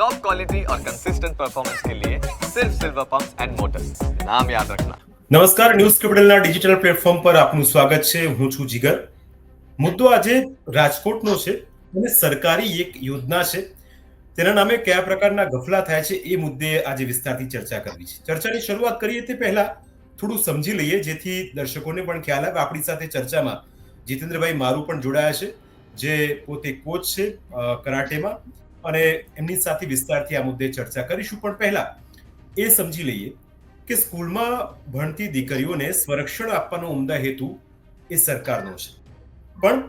Top quality और consistent performance के लिए सिर्फ सिल्वर पंप्स एंड मोटर्स नाम याद रखना નમસ્કાર ન્યૂઝ કેપિટલના ડિજિટલ પ્લેટફોર્મ પર આપનું સ્વાગત છે હું છું જીગર મુદ્દો આજે રાજકોટનો છે અને સરકારી એક યોજના છે તેના નામે કયા પ્રકારના ગફલા થાય છે એ મુદ્દે આજે વિસ્તારથી ચર્ચા કરવી છે ચર્ચાની શરૂઆત કરીએ તે પહેલા થોડું સમજી લઈએ જેથી દર્શકોને પણ ખ્યાલ આવે આપણી સાથે ચર્ચામાં જીતેન્દ્રભાઈ મારું પણ જોડાયા છે જે પોતે કોચ છે અ, કરાટેમાં અને એમની સાથે વિસ્તારથી આ મુદ્દે ચર્ચા કરીશું. પણ પહેલા એ સમજી લઈએ કે સ્કૂલમાં ભણતી દીકરીઓને સંરક્ષણ આપવાનો ઉમદા હેતુ એ સરકારનો છે. પણ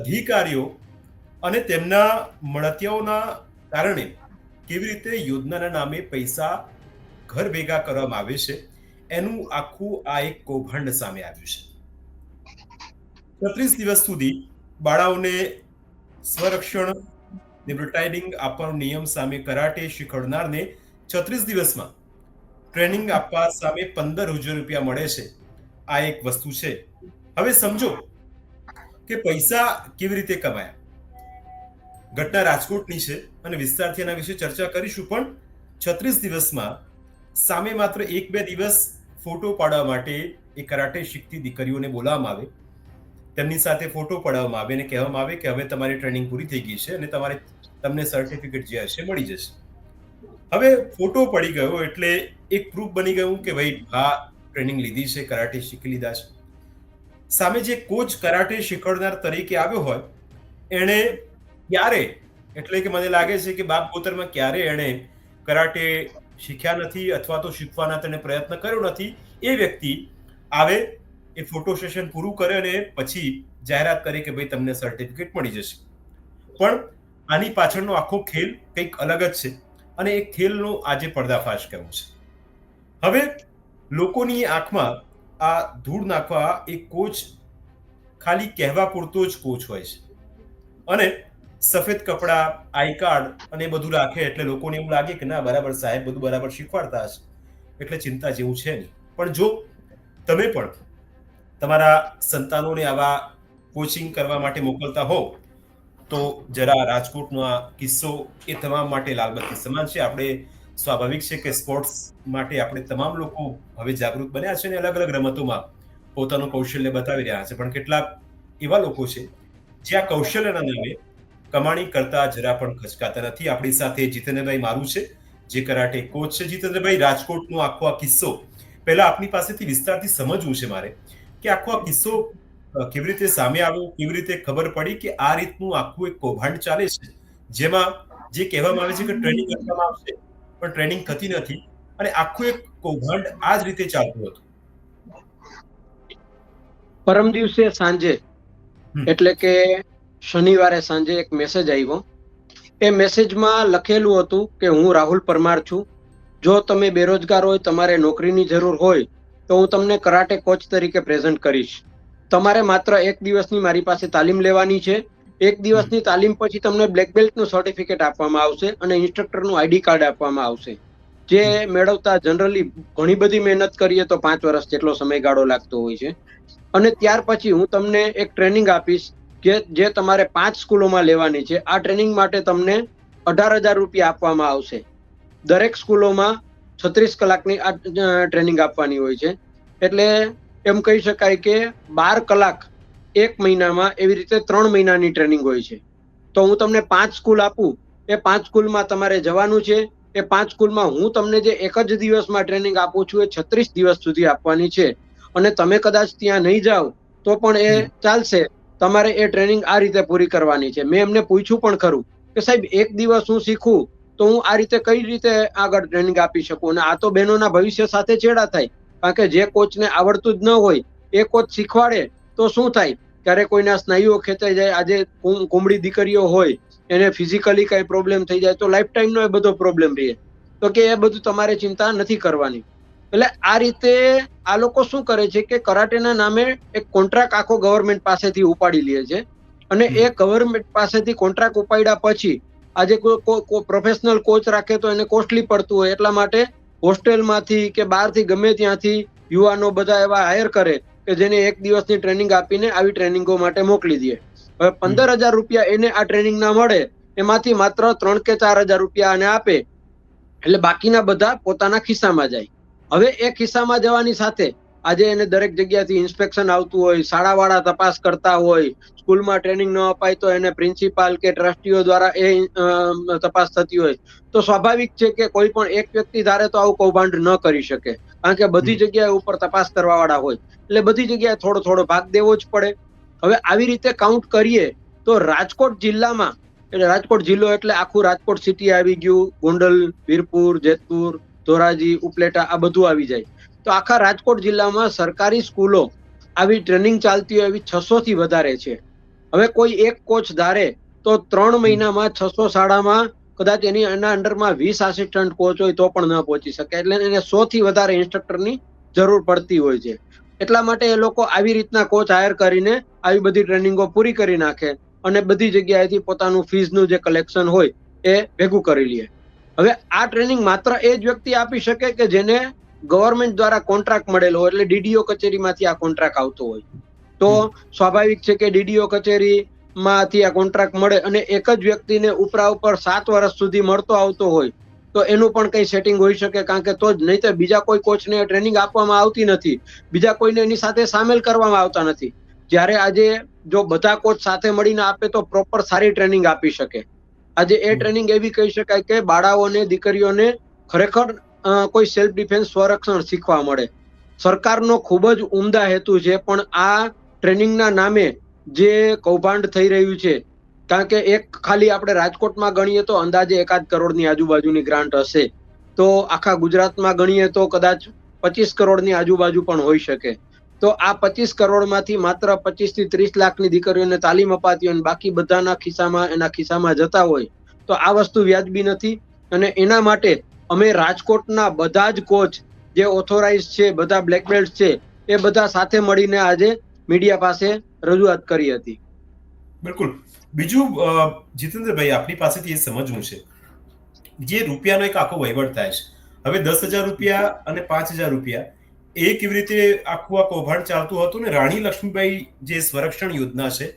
અધિકારીઓ અને તેમના મળતિયાઓના કારણે કેવી રીતે યોજનાના નામે પૈસા ઘર ભેગા કરવામાં આવે છે, એનું આખું આ એક કૌભાંડ સામે આવ્યું છે. છત્રીસ દિવસ સુધી બાળાઓને સ્વરક્ષણ ટ્રેનિંગ આપવાનો નિયમ સામે કરાટે શીખવનારને છત્રીસ દિવસમાં ટ્રેનિંગ આપવા સામે પંદર હજાર રૂપિયા મળે છે. આ એક વસ્તુ છે. હવે સમજો કે પૈસા કેવી રીતે કમાયા? ઘટના રાજકોટની છે અને વિસ્તારથી એના વિશે ચર્ચા કરીશું, પણ છત્રીસ દિવસમાં સામે માત્ર એક બે દિવસ ફોટો પાડવા માટે એ કરાટે શીખતી દીકરીઓને બોલાવવામાં આવે. તેમની સાથે ફોટો પડાવવામાં આવે અને કહેવામાં આવે કે હવે તમારી ટ્રેનિંગ પૂરી થઈ ગઈ છે અને તમારે તમને સર્ટિફિકેટ જે હશે મળી જશે. હવે ફોટો પડી ગયો એટલે એક પ્રૂફ બની ગયું કે ભાઈ હા ટ્રેનિંગ લીધી છે, કરાટે શીખી લીધા છે. સામે જે કોચ કરાટે શીખવનાર તરીકે આવ્યો હોય, એણે ક્યારે? એટલે કે મને લાગે છે કે બાપ ગોતરમાં ક્યારે એણે કરાટે શીખ્યા નથી અથવા તો શીખવાના તેને પ્રયત્ન કર્યો નથી, એ વ્યક્તિ આવે એ ફોટો સેશન પૂરું કરે અને પછી જાહેરાત કરે કે ભાઈ તમને સર્ટિફિકેટ મળી જશે. પણ આની પાછળનો આખો ખેલ કંઈક અલગ જ છે અને એ ખેલનો આજે પર્દાફાશ કરવો છે. હવે લોકોની આંખમાં આ ધૂળ નાખવા એ કોચ ખાલી કહેવા પૂરતો જ કોચ હોય છે. અને સફેદ કપડાં આઈ કાર્ડ અને બધું રાખે એટલે લોકોને એવું લાગે કે ના, બરાબર સાહેબ, બધું બરાબર શીખવાડતા હશે. એટલે ચિંતા જેવું છે નહીં. પણ જો તમે પણ તમારા સંતાનોને આવા કોચિંગ કરવા માટે મોકલતા હો તો જરા રાજકોટનો આ કિસ્સો એ તમામ માટે લાલબત્તી સમાન છે. આપણે સ્વાભાવિક છે કે સ્પોર્ટ્સ માટે આપણે તમામ લોકો હવે જાગૃત બન્યા છે અને અલગ અલગ રમતોમાં પોતાનું કૌશલ્ય બતાવી રહ્યા છે. પણ કેટલાક એવા લોકો છે જે આ કૌશલ્યના નામે કમાણી કરતા જરા પણ ખચકાતા નથી. આપણી સાથે જીતેન્દ્રભાઈ મારું છે, જે કરાટે કોચ છે. જીતેન્દ્રભાઈ, રાજકોટનો આખો આ કિસ્સો પહેલા આપની પાસેથી વિસ્તારથી સમજવું છે મારે. કે આખો આ કિસ્સો કેવી રીતે સામે આવ્યો કેવી રીતે ખબર પડી કે આ રીતનું આખું એક કૌભાંડ ચાલે છે? જેમાં જે કહેવામાં આવે છે કે ટ્રેનિંગ કરવામાં આવશે પણ ટ્રેનિંગ થતી નથી અને આખું એક કૌભાંડ આ જ રીતે ચાલતું હતું. પરમ દિવસે સાંજે એટલે કે શનિવારે સાંજે એક મેસેજ આવ્યો. એ મેસેજમાં લખેલું હતું કે હું રાહુલ પરમાર છું. જો તમે બેરોજગાર હોય તમારે નોકરીની જરૂર હોય તો હું તમને કરાટે કોચ તરીકે પ્રેઝન્ટ કરીશ. તમારે માત્ર એક દિવસની મારી પાસે તાલીમ લેવાની છે. એક દિવસની તાલીમ પછી તમને બ્લેક બેલ્ટનું સર્ટિફિકેટ આપવામાં આવશે અને ઇન્સ્ટ્રક્ટરનું આઈડી કાર્ડ આપવામાં આવશે. જે મેળવતા જનરલી ઘણી બધી મહેનત કરીએ તો પાંચ વર્ષ જેટલો સમયગાળો લાગતો હોય છે. અને ત્યાર પછી હું તમને એક ટ્રેનિંગ આપીશ કે જે તમારે પાંચ સ્કૂલોમાં લેવાની છે. આ ટ્રેનિંગ માટે તમને અઢાર હજાર રૂપિયા આપવામાં આવશે. દરેક સ્કૂલોમાં છત્રીસ કલાકની આ ટ્રેનિંગ આપવાની હોય છે. એટલે એમ કહી શકાય કે બાર કલાક એક મહિનામાં એવી રીતે ત્રણ મહિનાની ટ્રેનિંગ હોય છે. તો હું તમને પાંચ સ્કૂલ આપું. એ પાંચ સ્કૂલમાં તમારે જવાનું છે. એ પાંચ સ્કૂલમાં હું તમને જે એક જ દિવસમાં ટ્રેનિંગ આપું છું એ છત્રીસ દિવસ સુધી આપવાની છે. અને તમે કદાચ ત્યાં નહીં જાઓ તો પણ એ ચાલશે. તમારે એ ટ્રેનિંગ આ રીતે પૂરી કરવાની છે. મેં એમને પૂછ્યું પણ ખરું કે સાહેબ એક દિવસ હું શીખું તો હું આ રીતે કઈ રીતે આગળ ટ્રેનિંગ આપી શકું? અને આ તો બહેનોના ભવિષ્ય સાથે છેડા થાય. કારણ કે જે કોચને આવડતું જ ન હોય એ કોચ શીખવાડે તો શું થાય? ક્યારે કોઈના સ્નાયુઓ ખેંચાઈ જાય આજે કુમ- કુમળી દીકરીઓ હોય એને ફિઝિકલી કઈ પ્રોબ્લેમ થઈ જાય તો લાઈફ ટાઈમનો એ બધો પ્રોબ્લેમ રહે. તો કે એ બધું તમારે ચિંતા નથી કરવાની. એટલે આ રીતે આ લોકો શું કરે છે કે કરાટેના નામે એક કોન્ટ્રાક્ટ આખો ગવર્મેન્ટ પાસેથી ઉપાડી લે છે. અને એ ગવર્મેન્ટ પાસેથી કોન્ટ્રાક્ટ ઉપાડ્યા પછી આજે કોઈ પ્રોફેશનલ કોચ રાખે તો એને કોસ્ટલી પડતું હોય. એટલા માટે હોસ્ટેલમાંથી કે બહારથી ગમે ત્યાંથી યુવાનો બધા એવા હાયર કરે કે જેને એક દિવસની ટ્રેનિંગ આપીને આવી ટ્રેનિંગો માટે મોકલી દે. હવે પંદર હજાર રૂપિયા એને આ ટ્રેનિંગ ના મળે, એમાંથી માત્ર ત્રણ કે ચાર હજાર રૂપિયા આને આપે. એટલે બાકીના બધા પોતાના ખિસ્સામાં જાય. હવે એ ખિસ્સામાં જવાની સાથે આજે એને દરેક જગ્યાથી ઇન્સ્પેક્શન આવતું હોય, શાળાવાળા તપાસ કરતા હોય, સ્કૂલમાં ટ્રેનિંગ ન અપાય તો એને પ્રિન્સિપાલ કે ટ્રસ્ટીઓ દ્વારા એ તપાસ થતી હોય. તો સ્વાભાવિક છે કે કોઈ પણ એક વ્યક્તિ ધારે તો આવું કૌભાંડ ન કરી શકે. કારણ કે બધી જગ્યાએ ઉપર તપાસ કરવાવાળા હોય. એટલે બધી જગ્યાએ થોડો થોડો ભાગ દેવો જ પડે. હવે આવી રીતે કાઉન્ટ કરીએ તો રાજકોટ જિલ્લામાં, એટલે રાજકોટ જિલ્લો એટલે આખું રાજકોટ સિટી આવી ગયું. ગોંડલ, વીરપુર, જેતપુર, ધોરાજી, ઉપલેટા આ બધું આવી જાય. તો આખા રાજકોટ જિલ્લામાં સરકારી સ્કૂલો આવી ટ્રેનિંગ ચાલતી હોય એવી છસો થી વધારે છે. હવે કોઈ એક કોચ ધારે તો ત્રણ મહિનામાં છસો શાળામાં કદાચ એની એના અંડરમાં વીસ આસિસ્ટન્ટ કોચ હોય તો પણ ન પહોંચી શકે. એટલે એને સો થી વધારે ઇન્સ્ટ્રક્ટરની જરૂર પડતી હોય છે. એટલા માટે એ લોકો આવી રીતના કોચ હાયર કરીને આવી બધી ટ્રેનિંગો પૂરી કરી નાખે અને બધી જગ્યાએથી પોતાનું ફીઝનું જે કલેક્શન હોય એ ભેગું કરી લે. હવે આ ટ્રેનિંગ માત્ર એ જ વ્યક્તિ આપી શકે કે જેને ગવર્મેન્ટ દ્વારા કોન્ટ્રાક્ટ મળેલો હોય એટલે ડીડીઓ કચેરીમાંથી આ કોન્ટ્રાક્ટ આવતો હોય. તો સ્વાભાવિક છે કે ડીડીઓ કચેરીમાંથી આ કોન્ટ્રાક્ટ મળે અને એક જ વ્યક્તિને ઉપરા ઉપર સાત વર્ષ સુધી મળતો આવતો હોય તો એનું પણ કઈ સેટિંગ હોઈ શકે કારણ કે તો જ નહીં તો બીજા કોઈ કોચને ટ્રેનિંગ આપવામાં આવતી નથી. બીજા કોઈને એની સાથે સામેલ કરવામાં આવતા નથી. જ્યારે આજે જો બધા કોચ સાથે મળીને આપે તો પ્રોપર સારી ટ્રેનિંગ આપી શકે. આજે એ ટ્રેનિંગ એવી કહી શકાય કે બાળાઓને દીકરીઓને ખરેખર કોઈ સેલ્ફ ડિફેન્સ સ્વરક્ષણ શીખવા મળે. સરકારનો ખૂબ જ ઉમદા હેતુ છે, પણ આ ટ્રેનિંગના નામે જે કૌભાંડ થઈ રહ્યું છે, કારણ કે એક ખાલી આપણે રાજકોટમાં ગણીએ તો અંદાજે એકાદ કરોડની આજુબાજુની ગ્રાન્ટ હશે. તો આખા ગુજરાતમાં ગણીએ તો કદાચ પચીસ કરોડની આજુબાજુ પણ હોઈ શકે. તો આ પચીસ કરોડમાંથી માત્ર પચીસથી ત્રીસ લાખની દીકરીઓને તાલીમ અપાતી હોય બાકી બધાના ખિસ્સામાં એના ખિસ્સામાં જતા હોય, તો આ વસ્તુ વ્યાજબી નથી. અને એના માટે અમે રાજકોટના બધા જ કોચ જે ઓથોરાઇઝ છે, બધા બ્લેક બેલ્ટ છે, એ બધા સાથે મળીને આજે મીડિયા પાસે રજૂઆત કરી હતી. બિલકુલ. બીજું જીતેન્દ્રભાઈ, આપની પાસેથી એ સમજવું છે. જે રૂપિયાનો એક આખો વહીવટ થાય છે. હવે દસ હજાર રૂપિયા અને પાંચ હજાર રૂપિયા, એ કેવી રીતે આખું આ કૌભાંડ ચાલતું હતું ને? રાણી લક્ષ્મીબાઈ જે સ્વરક્ષણ યોજના છે,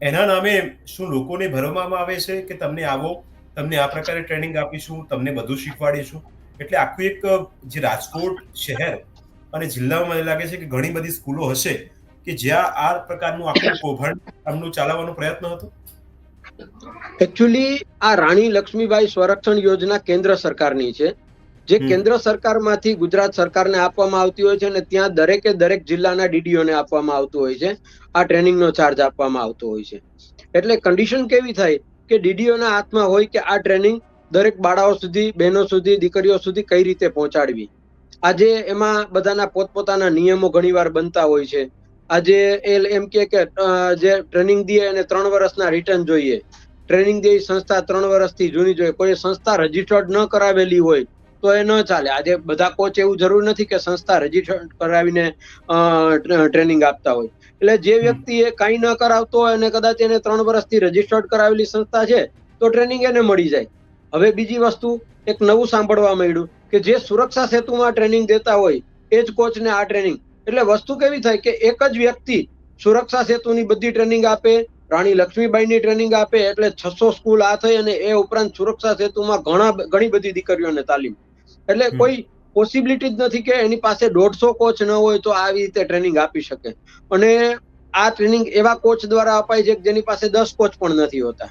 એના નામે શું લોકોને ભરવામાં આવે છે કે તમને આવો તમને આ પ્રકારે ટ્રેનિંગ આપીશું તમને બધું શીખવાડીશું. એટલે આખું એક જે રાજકોટ શહેર અને જિલ્લામાં મને લાગે છે કે ઘણી બધી સ્કૂલો હશે કે જ્યાં આ પ્રકારનું આખું કૌભાંડ આમનું ચાલવાનો પ્રયત્ન હતો? એકચ્યુઅલી આ રાણી લક્ષ્મીબાઈ સંરક્ષણ યોજના કેન્દ્ર સરકારની છે. જે કેન્દ્ર સરકારમાંથી ગુજરાત સરકારને આપવામાં આવતી હોય છે અને ત્યાં દરેકે દરેક જિલ્લાના ડીડીઓને આપવામાં આવતું હોય છે. આ ટ્રેનિંગનો ચાર્જ આપવામાં આવતો હોય છે. એટલે કન્ડિશન કેવી થાય કે ડીડીઓના હાથમાં હોય કે આ ટ્રેનિંગ દરેક બાળાઓ સુધી, બહેનો સુધી, દીકરીઓ સુધી કઈ રીતે પહોંચાડવી? આજે એમાં બધાના પોતપોતાના નિયમો ઘણીવાર બનતા હોય છે. આજે એ એમ કે જે ટ્રેનિંગ દે એને ત્રણ વર્ષના રિટર્ન જોઈએ. ટ્રેનિંગ દે સંસ્થા ત્રણ વર્ષથી જૂની જોઈએ. કોઈ સંસ્થા રજીસ્ટર્ડ ન કરાવેલી હોય તો એ ન ચાલે. આજે બધા કોચ એવું જરૂર નથી કે સંસ્થા રજીસ્ટર્ડ કરાવીને ટ્રેનિંગ આપતા હોય. એટલે જે વ્યક્તિ એ કાંઈ ન કરાવતો હોય અને કદાચ એને ત્રણ વર્ષથી રજીસ્ટર્ડ કરાવેલી સંસ્થા છે તો ટ્રેનિંગ એને મળી જાય. હવે બીજી વસ્તુ એક નવું સાંભળવા મળ્યું કે જે સુરક્ષા સેતુમાં ટ્રેનિંગ દેતા હોય એ જ કોચને આ ટ્રેનિંગ એટલે વસ્તુ કેવી થાય કે એક જ વ્યક્તિ સુરક્ષા સેતુની બધી ટ્રેનિંગ આપે રાણી લક્ષ્મીબાઈની ટ્રેનિંગ આપે એટલે છસો સ્કૂલ આ થઈ અને એ ઉપરાંત સુરક્ષા સેતુમાં ઘણા ઘણી બધી દીકરીઓને તાલીમ. એટલે કોઈ પોસિબિલિટી જ નથી કે એની પાસે દોઢસો કોચ ન હોય તો આવી રીતે ટ્રેનિંગ આપી શકે. અને આ ટ્રેનિંગ એવા કોચ દ્વારા અપાય છે જેની પાસે દસ કોચ પણ નથી હોતા.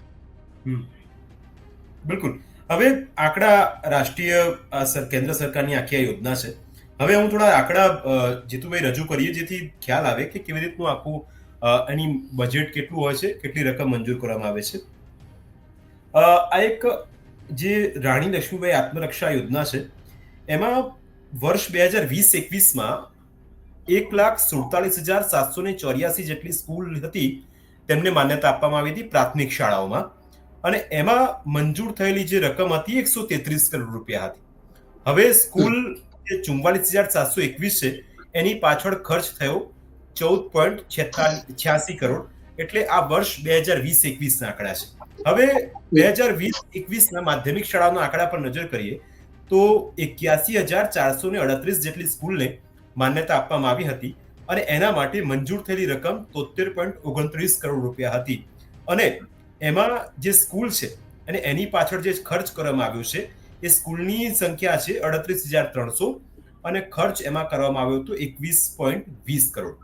બિલકુલ. હવે આંકડા રાષ્ટ્રીય કેન્દ્ર સરકારની આખી આ યોજના છે. હવે હું થોડા આંકડા જીતુભાઈ રજૂ કરીએ જેથી ખ્યાલ આવે કે કેવી રીતનું આખું એની બજેટ કેટલું હોય છે, કેટલી રકમ મંજૂર કરવામાં આવે છે. આ એક જે રાણી લક્ષ્મીબાઈ આત્મરક્ષા યોજના છે એમાં વર્ષ બે હજાર વીસ એકવીસમાં એક લાખ સુડતાલીસ હજાર સાતસો ને ચોર્યાસી જેટલી સ્કૂલ હતી તેમને માન્યતા આપવામાં આવી હતી પ્રાથમિક શાળાઓમાં. અને એમાં મંજૂર થયેલી જે રકમ હતી એકસો તેત્રીસ કરોડ રૂપિયા હતી. હવે સ્કૂલ જે ચુમ્માલીસ હજાર સાતસો એકવીસ છે, એની પાછળ ખર્ચ થયો ચૌદ પોઈન્ટ છ્યાસી કરોડ. એટલે આ વર્ષ બે હજાર વીસ એકવીસના આંકડા છે. હવે બે હજાર વીસ એકવીસના માધ્યમિક શાળાના આંકડા પર નજર કરીએ તો એક્યાસી હજાર ચારસો ને અડત્રીસ જેટલી સ્કૂલને માન્યતા આપવામાં આવી હતી અને એના માટે મંજૂર થયેલી રકમ તોતેર પોઈન્ટ ઓગણત્રીસ કરોડ રૂપિયા હતી. અને એમાં જે સ્કૂલ છે અને એની પાછળ જે ખર્ચ કરવામાં આવ્યો છે, એ સ્કૂલની સંખ્યા છે અડત્રીસ હજાર ત્રણસો અને ખર્ચ એમાં કરવામાં આવ્યો હતો એકવીસ પોઈન્ટ વીસ કરોડ.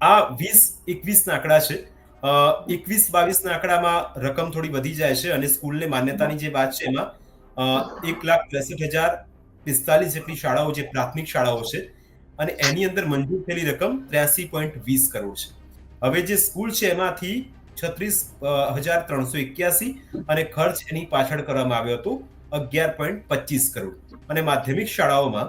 આ વીસ એકવીસના આંકડા છે એકવીસ બાવીસના આંકડામાં રકમ થોડી વધી જાય છે અને સ્કૂલને માન્યતાની જે વાત છે એમાં એક લાખ ત્રેસઠ હજાર પિસ્તાલીસ જેટલી શાળાઓ જે પ્રાથમિક શાળાઓ છે અને એની અંદર મંજૂર થયેલી રકમ ત્ર્યાસી પોઈન્ટ વીસ કરોડ છે. હવે જે સ્કૂલ છે એમાંથી છત્રીસ હજાર ત્રણસો એક્યાસી અને ખર્ચ એની પાછળ કરવામાં આવ્યો હતો અગિયાર પોઈન્ટ પચીસ કરોડ. અને માધ્યમિક શાળાઓમાં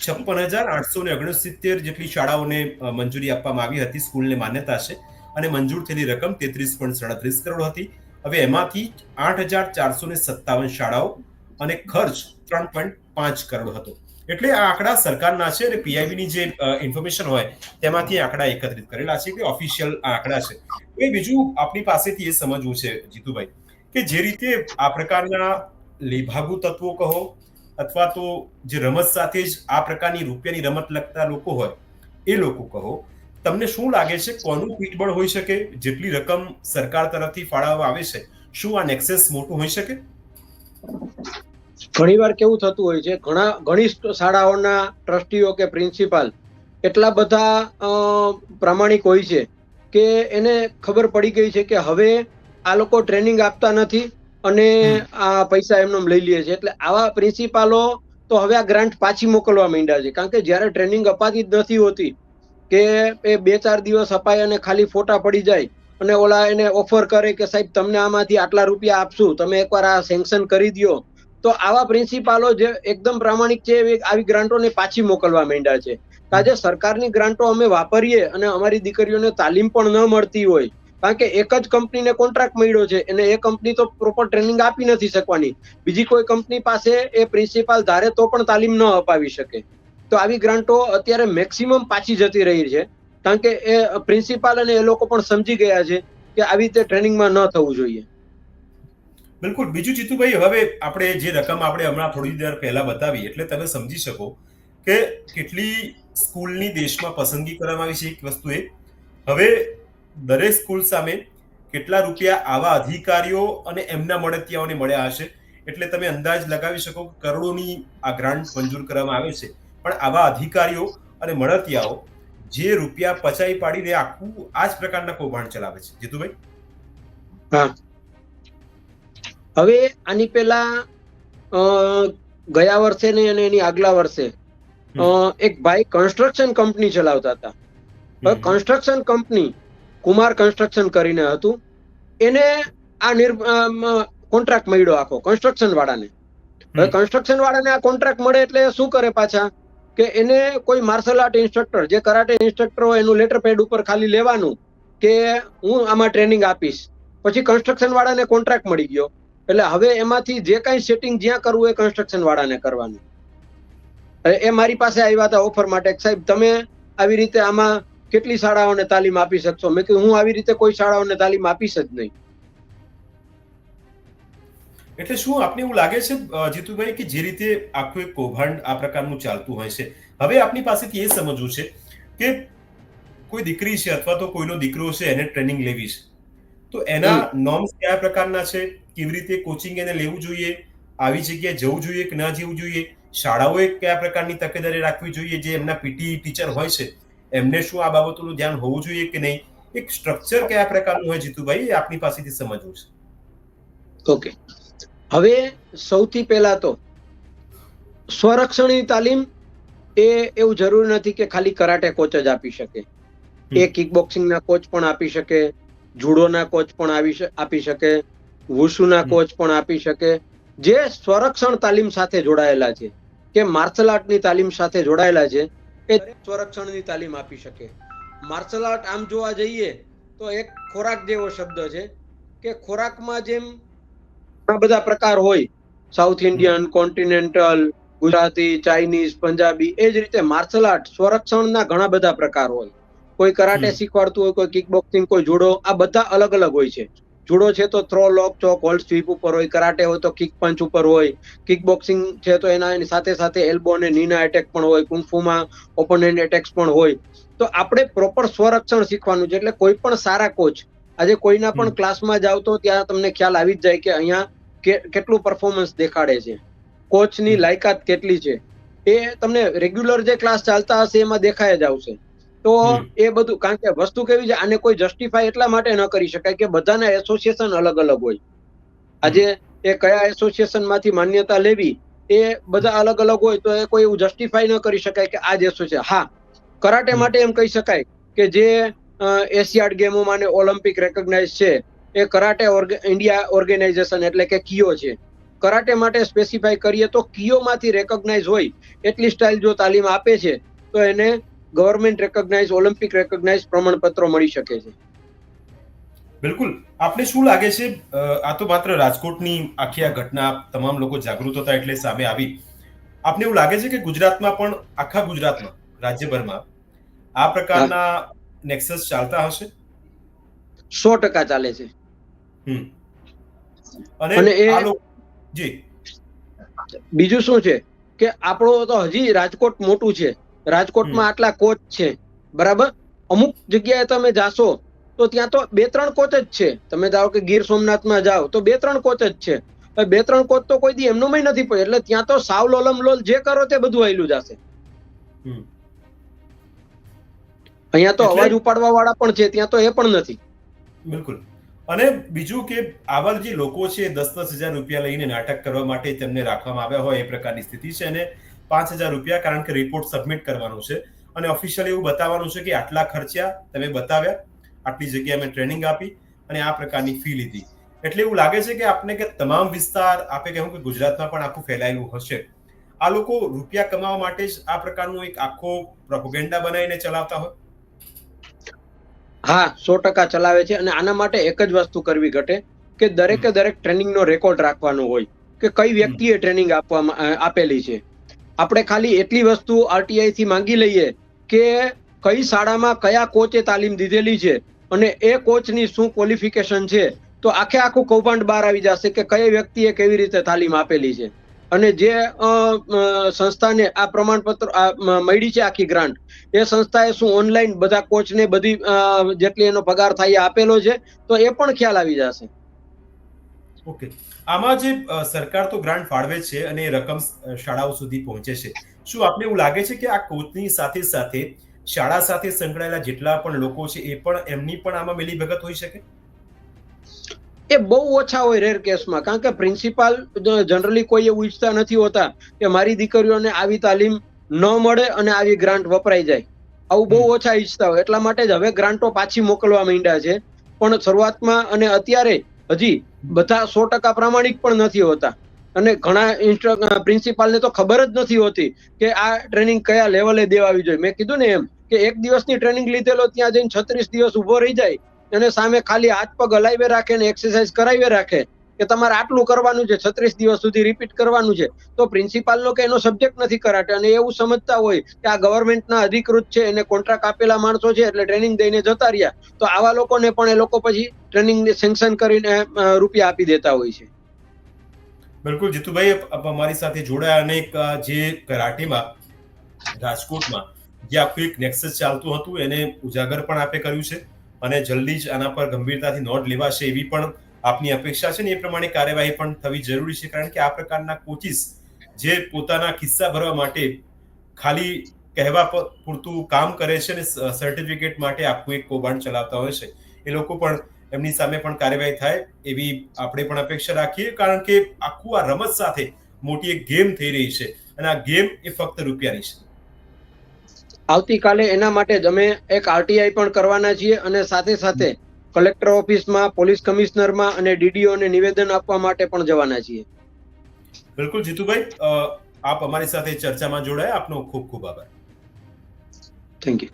છપ્પન હજાર આઠસો ને ઓગણસિત્તેર જેટલી શાળાઓને મંજૂરી આપવામાં આવી હતી, સ્કૂલને માન્યતા છે અને મંજૂર થયેલી રકમ તેત્રીસ પોઈન્ટ સાડત્રીસ કરોડ હતી. હવે એમાંથી આઠ હજાર ચારસો ને સત્તાવન શાળાઓ અને ખર્ચ ત્રણ પોઈન્ટ પાંચ કરોડ હતો. એટલે આ આંકડા સરકારના છે અને પીઆઈબીની જે ઇન્ફોર્મેશન હોય તેમાંથી આંકડા એકત્રિત કરેલા છે કે ઓફિશિયલ આંકડા છે. એ બીજું આપણી પાસેથી એ સમજવું છે જીતુભાઈ કે જે રીતે આ પ્રકારના લેભાગુ તત્વો કહો અથવા તો જે રમત સાથે જ આ પ્રકારની રૂપિયાની રમત લગતા લોકો હોય એ લોકો કહો તમને શું લાગે છે? કોનું પીઠબળ હોઈ શકે? જેટલી રકમ સરકાર તરફથી ફાળવવામાં આવે છે શું આ નેક્સેસ મોટું હોઈ શકે? ઘણીવાર કેવું થતું હોય છે ઘણા ઘણી શાળાઓના ટ્રસ્ટીઓ કે પ્રિન્સિપાલ એટલા બધા પ્રામાણિક હોય છે કે એને ખબર પડી ગઈ છે કે હવે આ લોકો ટ્રેનિંગ આપતા નથી અને આ પૈસા એમને લઈ લે છે. એટલે આવા પ્રિન્સિપાલો તો હવે આ ગ્રાન્ટ પાછી મોકલવા માંડ્યા છે. કારણ કે જ્યારે ટ્રેનિંગ અપાતી જ નથી હોતી કે એ બે ચાર દિવસ અપાય અને ખાલી ફોટા પડી જાય અને ઓલા એને ઓફર કરે કે સાહેબ, તમને આમાંથી આટલા રૂપિયા આપશું, તમે એકવાર આ સેન્કશન કરી દ્યો. તો આવા પ્રિન્સિપાલો જે એકદમ પ્રામાણિક છે આવી ગ્રાન્ટોને પાછી મોકલવા માંડ્યા છે. આજે સરકારની ગ્રાન્ટો અમે વાપરીએ અને અમારી દીકરીઓને તાલીમ પણ ન મળતી હોય, કારણ કે એક જ કંપનીને કોન્ટ્રાક્ટ મળ્યો છે અને એ કંપની તો પ્રોપર ટ્રેનિંગ આપી નથી શકવાની. બીજી કોઈ કંપની પાસે એ પ્રિન્સિપાલ ધારે તો પણ તાલીમ ન અપાવી શકે. તો આવી ગ્રાન્ટો અત્યારે મેક્સિમમ પાછી જતી રહી છે. કારણ કે એ પ્રિન્સિપાલ અને એ લોકો પણ સમજી ગયા છે કે આવી રીતે ટ્રેનિંગમાં ન થવું જોઈએ. બિલકુલ. બીજું જીતુભાઈ, હવે આપણે જે રકમ આપણે હમણાં થોડી દર પહેલા બતાવી, એટલે તમે સમજી શકો કે કેટલી સ્કૂલની દેશમાં પસંદગી કરવામાં આવી છે એક વસ્તુ એ. હવે દરેક સ્કૂલ સામે કેટલા રૂપિયા આવા અધિકારીઓ અને એમના મળતિયાઓને મળ્યા હશે? એટલે તમે અંદાજ લગાવી શકો કરોડોની આ ગ્રાન્ટ મંજૂર કરવામાં આવે છે. પણ આવા અધિકારીઓ અને મળતિયાઓ જે રૂપિયા પચાઈ પાડીને આખું આ જ પ્રકારના કૌભાંડ ચલાવે છે. જીતુભાઈ? હવે આની પેલા ગયા વર્ષે ને અને એની આગલા વર્ષે એક ભાઈ કન્સ્ટ્રક્શન કંપની ચલાવતા હતા. કન્સ્ટ્રક્શન કંપની કુમાર કન્સ્ટ્રક્શન કરીને હતું. એને આ કોન્ટ્રાક્ટ મળ્યો આખો કન્સ્ટ્રક્શન વાળાને. હવે કન્સ્ટ્રક્શન વાળાને આ કોન્ટ્રાક્ટ મળે એટલે શું કરે પાછા? કે એને કોઈ માર્શલ આર્ટ ઇન્સ્ટ્રક્ટર જે કરાટે ઇન્સ્ટ્રક્ટર હોય, એનું લેટર પેડ ઉપર ખાલી લેવાનું કે હું આમાં ટ્રેનિંગ આપીશ. પછી કન્સ્ટ્રક્શન વાળાને કોન્ટ્રાક્ટ મળી ગયો. એટલે હવે એમાંથી જે કાંઈ સેટિંગ જ્યાં કરવું એ કન્સ્ટ્રક્શન વાળાને કરવાનું. એ મારી પાસે આવ્યા હતા ઓફર માટે સાહેબ, તમે આવી રીતે આમાં કેટલી શાળાઓને તાલીમ આપી શકશો? મેં કીધું, હું આવી રીતે કોઈ શાળાઓને તાલીમ આપીશ જ નહીં. એટલે શું આપને એવું લાગે છે જીતુભાઈ કે જે રીતે આખું એક કૌભાંડ આ પ્રકારનું ચાલતું હોય છે? હવે આપની પાસેથી એ સમજવું છે કે કોઈ દીકરી છે અથવા તો કોઈનો દીકરો છે એને ટ્રેનિંગ લેવી છે. તો એના નોર્મ્સ કયા પ્રકારના છે? કેવી રીતે કોચિંગ એને લેવું જોઈએ? આવી જગ્યાએ જવું જોઈએ કે ન જવું જોઈએ? શાળાઓએ કયા પ્રકારની તકેદારી રાખવી જોઈએ જે એમના પીટી ટીચર હોય છે? એમને શું આ બાબતોનું ધ્યાન હોવું જોઈએ કે નહીં? એક સ્ટ્રક્ચર કયા પ્રકારનું હોય જીતુભાઈ એ આપની પાસેથી સમજવું છે. ઓકે. હવે સૌથી પહેલા તો સ્વરક્ષણની તાલીમ એ એવું જરૂરી નથી કે ખાલી કરાટે કોચ જ આપી શકે. એ કિકબોક્સિંગના કોચ પણ આપી શકે જુડોના કોચ પણ આવી આપી શકે વુશુના કોચ પણ આપી શકે. જે સ્વરક્ષણ તાલીમ સાથે જોડાયેલા છે કે માર્શલ આર્ટની તાલીમ સાથે જોડાયેલા છે એ સ્વરક્ષણની તાલીમ આપી શકે. માર્શલ આર્ટ આમ જોવા જઈએ તો એક ખોરાક જેવો શબ્દ છે કે ખોરાકમાં જેમ ઘણા બધા પ્રકાર હોય. South Indian continental Gujarati Chinese Punjabi એ જ રીતે માર્શલ આર્ટ સ્વરક્ષણના ઘણા બધા પ્રકાર હોય. કોઈ કરાટે શીખવાડતું હોય કોઈ કિક બોક્સિંગ કોઈ જુડો આ બધા અલગ અલગ હોય છે. જુડો છે તો throw lock choke hold sweep ઉપર હોય કરાટે હોય તો કિક પંચ ઉપર હોય. કિક બોક્સિંગ છે તો એના એની સાથે સાથે એલ્બો અને નીના એટેક પણ હોય કુંફુમાં ઓપન હેન્ડ એટેક્સ પણ હોય. તો આપણે પ્રોપર સ્વરક્ષણ શીખવાનું છે એટલે કોઈ પણ સારા કોચ આજે કોઈના પણ ક્લાસમાં જાવ તો ત્યાં તમને ખ્યાલ આવી જ જાય કે અહીંયા કે- કેટલું પરફોર્મન્સ દેખાડે છે. કોચની લાયકાત કેટલી છે. એ તમને રેગ્યુલર જે ક્લાસ ચાલતા હશે એમાં દેખાય જ આવશે. તો એ બધું કારણ કે વસ્તુ કેવી છે આને કોઈ જસ્ટિફાય એટલા માટે ન કરી શકાય કે બધાના એસોસિએશન અલગ અલગ હોય. આજે એ કયા એસોસિએશનમાંથી માન્યતા લેવી એ બધા અલગ અલગ હોય તો એ કોઈ એવું જસ્ટિફાય ન કરી શકાય કે આ જ એસોસિએશન હા કરાટે માટે એમ કહી શકાય કે જે એશિયાડ ગેમોમાં ને ઓલિમ્પિક રેકોગ્નાઇઝ છે. એ કરાટે ઇન્ડિયા ઓર્ગેનાઇઝેશન એટલે કે કિયો છે. કરાટે માટે સ્પેસિફાઈ કરીએ તો કિયો માંથી રેકોગ્નાઇઝ હોય એટલી સ્ટાઇલ જો તાલીમ આપે છે, તો એને ગવર્મેન્ટ રેકોગ્નાઇઝ, ઓલિમ્પિક રેકોગ્નાઇઝ પ્રમાણપત્રો મળી શકે છે. બિલકુલ. આપને શું લાગે છે? આ તો માત્ર રાજકોટની આખી આ ઘટના, તમામ લોકો જાગૃત હતા એટલે સામે આવી. આપને એવું લાગે છે કે ગુજરાતમાં પણ, આખા ગુજરાતમાં, રાજ્યભરમાં, આ પ્રકારના નેક્સસ ચાલતા હશે? સો ટકા ચાલે છે. અને એ- જી. બીજું શું છે? કે આપણો તો હજી રાજકોટ મોટું છે. રાજકોટમાં આટલા કોચ છે. બરાબર? અમુક જગ્યાએ તમે જાશો તો ત્યાં તો બે ત્રણ કોચ જ છે. તમે જાઓ કે ગીર સોમનાથમાં જાઓ તો બે ત્રણ કોચ જ છે. બે ત્રણ કોચ તો કોઈ દી એમનો નથી પડ્યો. એટલે ત્યાં તો સાવ લોલમ લોલ જે કરો તે બધું આવેલું જશે હમ. અહીંયા તો અવાજ ઉપાડવા વાળા પણ છે ત્યાં તો એ પણ નથી. બિલકુલ. અને બીજું કે આવા જે લોકો છે દસ દસ હજાર રૂપિયા લઈને નાટક કરવા માટે તેમને રાખવામાં આવ્યા હોય એ પ્રકારની સ્થિતિ છે અને પાંચ હજાર રૂપિયા કારણ કે રિપોર્ટ સબમિટ કરવાનો છે. અને ઓફિશિયલી એવું બતાવવાનું છે કે આટલા ખર્ચ્યા તમે બતાવ્યા આટલી જગ્યાએ મેં ટ્રેનિંગ આપી અને આ પ્રકારની ફી લીધી. એટલે એવું લાગે છે કે આપને કે તમામ વિસ્તાર આપે કહ્યું કે ગુજરાતમાં પણ આખું ફેલાયેલું હશે. આ લોકો રૂપિયા કમાવા માટે જ આ પ્રકારનું એક આખો પ્રોપોગેન્ડા બનાવીને ચલાવતા હોય. હા સો ટકા ચલાવે છે અને આના માટે એક જ વસ્તુ કરવી ઘટે કે દરેકે દરેક ટ્રેનિંગનો રેકોર્ડ રાખવાનો હોય કે કઈ વ્યક્તિએ ટ્રેનિંગ આપવામાં આપેલી છે. આપણે ખાલી એટલી વસ્તુ આરટીઆઈ થી માંગી લઈએ કે કઈ શાળામાં કયા કોચે તાલીમ દીધેલી છે અને એ કોચની શું ક્વોલિફિકેશન છે તો આખે આખું કૌભાંડ બહાર આવી જશે કે કઈ વ્યક્તિએ કેવી રીતે તાલીમ આપેલી છે. અને જે સંસ્થાને આ પ્રમાણપત્ર મળી છે આખી ગ્રાન્ટ એ સંસ્થાએ શું ઓનલાઈન બધા કોચને બધી જેટલી એનો પગાર થાય આપેલો છે, તો એ પણ ખ્યાલ આવી જશે. ઓકે આમાં જે સરકાર તો ગ્રાન્ટ ફાળવે છે અને રકમ શાળાઓ સુધી પહોંચે છે. શું આપને એવું લાગે છે કે આ કોચની સાથે સાથે શાળા સાથે સંકળાયેલા જેટલા પણ લોકો છે એ પણ, એમની પણ આમાં મિલીભગત હોઈ શકે? એ બહુ ઓછા હોય રેર કેસમાં કારણ કે પ્રિન્સિપાલ જનરલી કોઈ એવું ઈચ્છતા નથી હોતા કે મારી દીકરીઓને આવી તાલીમ ન મળે અને આવી ગ્રાન્ટ વપરાઈ જાય. આવું બહુ ઓછા ઈચ્છતા હોય. એટલા માટે જ હવે ગ્રાન્ટો પાછી મોકલવા માંડ્યા છે. પણ શરૂઆતમાં અને અત્યારે હજી બધા સો ટકા પ્રામાણિક પણ નથી હોતા. અને ઘણા પ્રિન્સિપાલને તો ખબર જ નથી હોતી કે આ ટ્રેનિંગ કયા લેવલે દેવાવી જોઈએ. મેં કીધું ને એમ કે એક દિવસની ટ્રેનિંગ લીધેલો ત્યાં જઈને છત્રીસ દિવસ ઊભો રહી જાય અને સામે ખાલી હાથ પગ હલાવી રાખે ને એક્સરસાઇઝ કરાવી રાખે કે તમારે આટલું કરવાનું છે, છત્રીસ દિવસ સુધી રિપીટ કરવાનું છે, તો પ્રિન્સિપાલનો કે એનો સબ્જેક્ટ નથી કરાટે અને એવું સમજતા હોય કે આ ગવર્મેન્ટના અધિકૃત છે, એને કોન્ટ્રાક્ટ આપેલા માણસો છે એટલે ટ્રેનિંગ દઈને જતા રહ્યા, તો આવા લોકોને પણ એ લોકો પછી ટ્રેનિંગ સેન્કશન કરીને રૂપિયા આપી દેતા હોય છે. બિલકુલ જીતુભાઈ અમારી સાથે જોડાયા અને એક જે કરાટેમાં, રાજકોટમાં જે આખું એક નેક્સસ ચાલતું હતું, એને ઉજાગર પણ આપે કર્યું છે. અને જલ્દી જ આના પર ગંભીરતાથી નોંધ લેવાશે એવી પણ આપની અપેક્ષા છે ને? એ પ્રમાણે કાર્યવાહી પણ થવી જરૂરી છે, કારણ કે આ પ્રકારના કોચિસ જે પોતાના ખિસ્સા ભરવા માટે ખાલી કહેવા પૂરતું કામ કરે છે અને સર્ટિફિકેટ માટે આખું એક કૌભાંડ ચલાવતા હોય છે. એ લોકો પણ એમની સામે પણ કાર્યવાહી થાય એવી આપણે પણ અપેક્ષા રાખીએ, કારણ કે આખું આ રમત સાથે મોટી એક ગેમ થઈ રહી છે અને આ ગેમ એ ફક્ત રૂપિયાની છે. આવતીકાલે એના માટે જ અમે એક આરટીઆઈ પણ કરવાના છીએ અને સાથે સાથે કલેક્ટર ઓફિસમાં પોલીસ કમિશનરમાં અને ડીડીઓ ને નિવેદન આપવા માટે પણ જવાના છીએ. બિલકુલ જીતુભાઈ આપ અમારી સાથે ચર્ચામાં જોડાયા. આપનો ખૂબ ખૂબ આભાર. Thank you